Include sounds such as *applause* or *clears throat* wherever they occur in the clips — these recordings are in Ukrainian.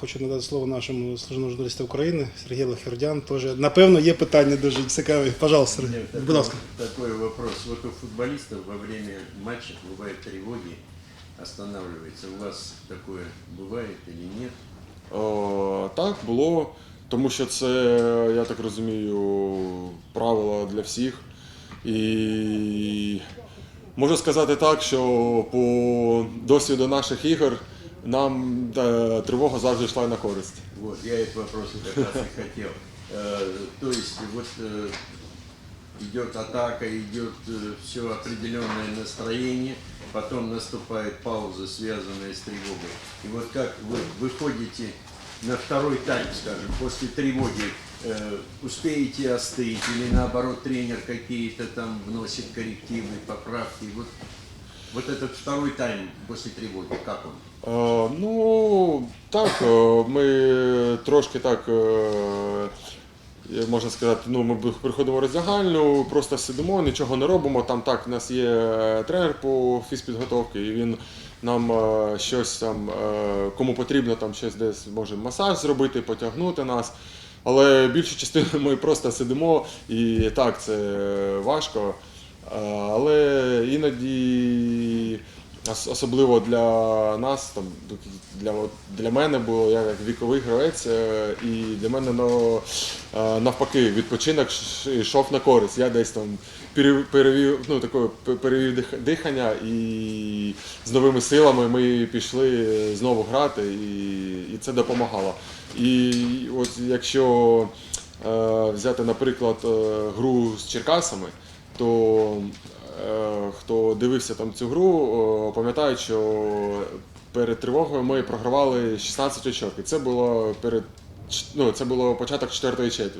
Хочу надати слово нашому служному журналісту України Сергію Лахердян. Теж напевно є питання дуже цікаві. Пожалуйста, Сергій, Нет, будь такой, ласка. такой вопрос. Вот у футболистов во время матча бывают тревоги, останавливается. У вас такое бывает или нет? Е, так, було, тому що це, я так розумію, правило для всіх. І можу сказати так, що по досвіду наших ігор нам е, тривога завжди йшла на користь. Вот, я этот вопрос как раз и хотел. Э, То есть вот э, идет атака, идет все определенное настроение, потом наступает пауза, связанная с тревогой. И вот как вы выходите на второй тайм, скажем, после тревоги, э, успеете остыть или наоборот тренер какие-то там вносит коррективы, поправки. Вот, вот этот второй тайм после тревоги, как он? Е, ну, так, е, ми трошки так, е, можна сказати, ну, ми приходимо в роздягальню, просто сидимо, нічого не робимо. Там так, у нас є тренер по фізпідготовці, і він нам е, щось там, е, кому потрібно, там щось десь може масаж зробити, потягнути нас. Але більшу частину ми просто сидимо і так, це важко. Е, Але іноді Особливо для нас, там, для, для мене було я як віковий гравець, е, і для мене ну, е, навпаки відпочинок йшов на користь. Я десь там перевів, ну, таке, пе- перевів дихання і з новими силами ми пішли знову грати, і, і це допомагало. І от якщо е, взяти, наприклад, гру з Черкасами, то Е, Хто дивився там цю гру, о, пам'ятають, що перед тривогою ми програвали 16 очок. І це було перед ну, це було початок четвертої четверті.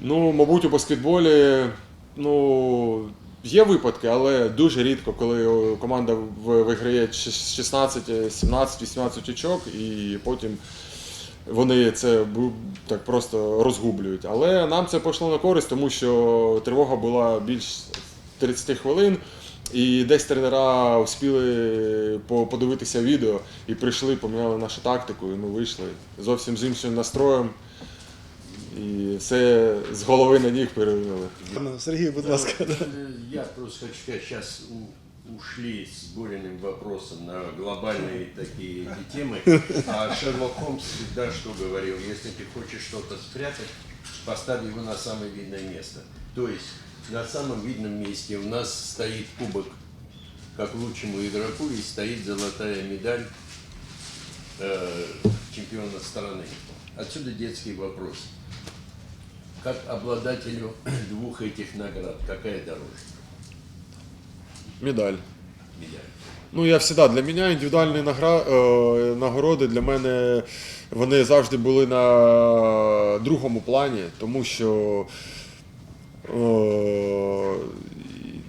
Ну, мабуть, у баскетболі ну, є випадки, але дуже рідко, коли команда виграє 16, 17, 18 очок, і потім вони це так просто розгублюють. Але нам це пішло на користь, тому що тривога була більш 30 хвилин. І десь тренера встигли подивитися відео і прийшли, поміняли нашу тактику, і ми вийшли зовсім з іншим настроєм. І все з голови на ніг перевели. Сергій, будь ласка. Я просто хочу сказать, сейчас ушли с Бориным вопросом на глобальные такие эти темы. А Шерлок Холмс всегда что говорил? Если ты хочешь что-то спрятать, поставь его на самое видное место. То есть на самом видном месте у нас стоит кубок как лучшему игроку и стоит золотая медаль э, чемпиона страны. Отсюда детский вопрос. Как обладателю *clears throat* двух этих наград, какая дороже Медаль. Ну, я завжди, для мене індивідуальні награ... е, нагороди для мене вони завжди були на другому плані, тому що е,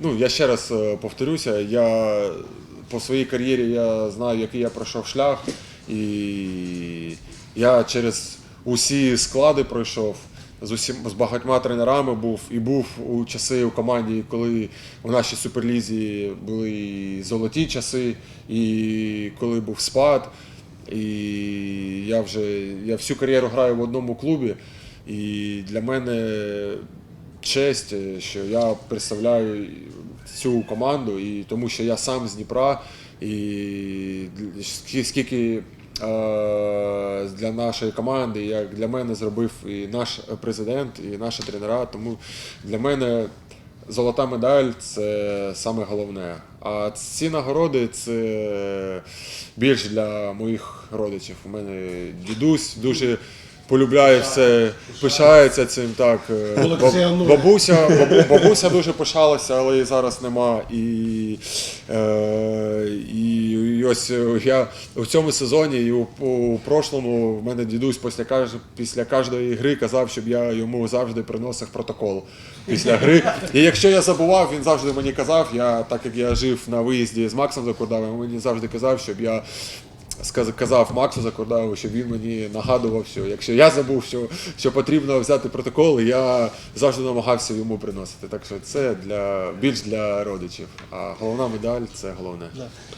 ну, я ще раз е, повторюся, я по своїй кар'єрі я знаю, який я пройшов шлях, і я через усі склади пройшов. З усім з багатьма тренерами був і був у часи у команді, коли у нашій суперлізі були золоті часи, і коли був спад. І я вже я всю кар'єру граю в одному клубі. І для мене честь, що я представляю цю команду, і тому що я сам з Дніпра, і скільки для нашої команди, як для мене зробив і наш президент, і наші тренера. Тому для мене золота медаль це саме головне. А ці нагороди це більш для моїх родичів. У мене дідусь дуже полюбляє все, пишається цим. Так, Е, баб- бабуся, бабу- бабуся дуже пишалася, але її зараз нема. І, е, і, і ось е, я в цьому сезоні і у, у прошлому в мене дідусь після, каж- після кожної гри казав, щоб я йому завжди приносив протокол після гри. І якщо я забував, він завжди мені казав, я, так як я жив на виїзді з Максом Закурдавим, мені завжди казав, щоб я казав Максу Закордаву, щоб він мені нагадував, що якщо я забув, що, що потрібно взяти протокол, я завжди намагався йому приносити. Так що це для більш для родичів. А головна медаль це головне.